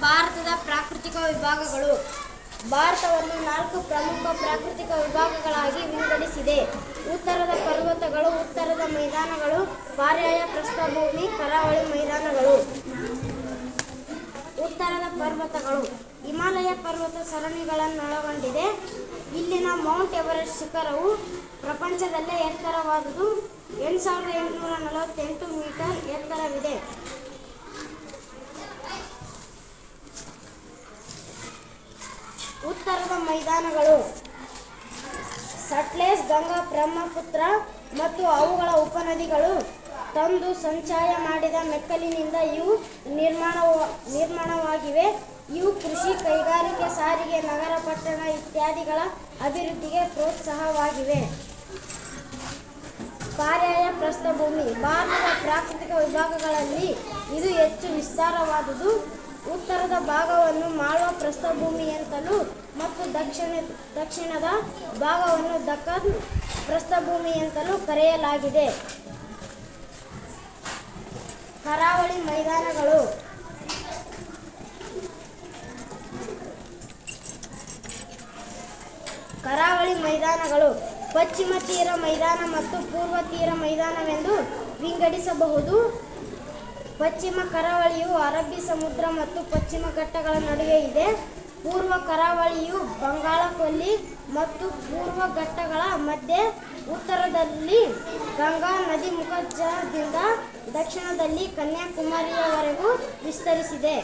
ಭಾರತದ ಪ್ರಾಕೃತಿಕ ವಿಭಾಗಗಳು. ಭಾರತವನ್ನು ನಾಲ್ಕು ಪ್ರಮುಖ ಪ್ರಾಕೃತಿಕ ವಿಭಾಗಗಳಾಗಿ ವಿಂಗಡಿಸಿದೆ. ಉತ್ತರದ ಪರ್ವತಗಳು, ಉತ್ತರದ ಮೈದಾನಗಳು, ಪರ್ಯಾಯ ಪ್ರಸ್ಥಭೂಮಿ, ಕರಾವಳಿ ಮೈದಾನಗಳು. ಉತ್ತರದ ಪರ್ವತಗಳು. ಹಿಮಾಲಯ ಪರ್ವತ ಸರಣಿಗಳನ್ನೊಳಗೊಂಡಿದೆ. ಇಲ್ಲಿನ ಮೌಂಟ್ ಎವರೆಸ್ಟ್ ಶಿಖರವು ಪ್ರಪಂಚದಲ್ಲೇ ಎತ್ತರವಾದುದು. ಎಂಟು ಸಾವಿರದ ಎಂಟುನೂರ ನಲವತ್ತೆಂಟು ಮೀಟರ್ ಎತ್ತರವಿದೆ. ಉತ್ತರದ ಮೈದಾನಗಳು. ಸಟ್ಲೇಸ್, ಗಂಗಾ, ಬ್ರಹ್ಮಪುತ್ರ ಮತ್ತು ಅವುಗಳ ಉಪನದಿಗಳು ತಂದು ಸಂಚಾಯ ಮಾಡಿದ ಮೆಕ್ಕಲಿನಿಂದ ಇವು ನಿರ್ಮಾಣ ನಿರ್ಮಾಣವಾಗಿವೆ. ಇವು ಕೃಷಿ, ಕೈಗಾರಿಕೆ, ಸಾರಿಗೆ, ನಗರ ಪಟ್ಟಣ ಇತ್ಯಾದಿಗಳ ಅಭಿವೃದ್ಧಿಗೆ ಪ್ರೋತ್ಸಾಹವಾಗಿವೆ. ಪರ್ಯಾಯ ಪ್ರಸ್ಥಭೂಮಿ. ಭಾರತದ ಪ್ರಾಕೃತಿಕ ವಿಭಾಗಗಳಲ್ಲಿ ಇದು ಹೆಚ್ಚು ವಿಸ್ತಾರವಾದುದು. ಉತ್ತರದ ಭಾಗವನ್ನು ಮಾಳ್ವ ಪ್ರಸ್ಥಭೂಮಿ ಅಂತಲೂ ಮತ್ತು ದಕ್ಷಿಣ, ದಕ್ಷಿಣದ ಭಾಗವನ್ನು ದಕ್ಕನ್ ಪ್ರಸ್ಥಭೂಮಿ ಅಂತಲೂ ಕರೆಯಲಾಗಿದೆ. ಕರಾವಳಿ ಮೈದಾನಗಳು. ಕರಾವಳಿ ಮೈದಾನಗಳು ಪಶ್ಚಿಮ ತೀರ ಮೈದಾನ ಮತ್ತು ಪೂರ್ವ ತೀರ ಮೈದಾನವೆಂದು ವಿಂಗಡಿಸಬಹುದು. ಪಶ್ಚಿಮ ಕರಾವಳಿಯು ಅರಬ್ಬಿ ಸಮುದ್ರ ಮತ್ತು ಪಶ್ಚಿಮ ಘಟ್ಟಗಳ ನಡುವೆ ಇದೆ. ಪೂರ್ವ ಕರಾವಳಿಯು ಬಂಗಾಳಕೊಲ್ಲಿ ಮತ್ತು ಪೂರ್ವ ಘಟ್ಟಗಳ ಮಧ್ಯೆ, ಉತ್ತರದಲ್ಲಿ ಗಂಗಾ ನದಿ ಮುಖಜದಿಂದ ದಕ್ಷಿಣದಲ್ಲಿ ಕನ್ಯಾಕುಮಾರಿಯವರೆಗೂ ವಿಸ್ತರಿಸಿದೆ.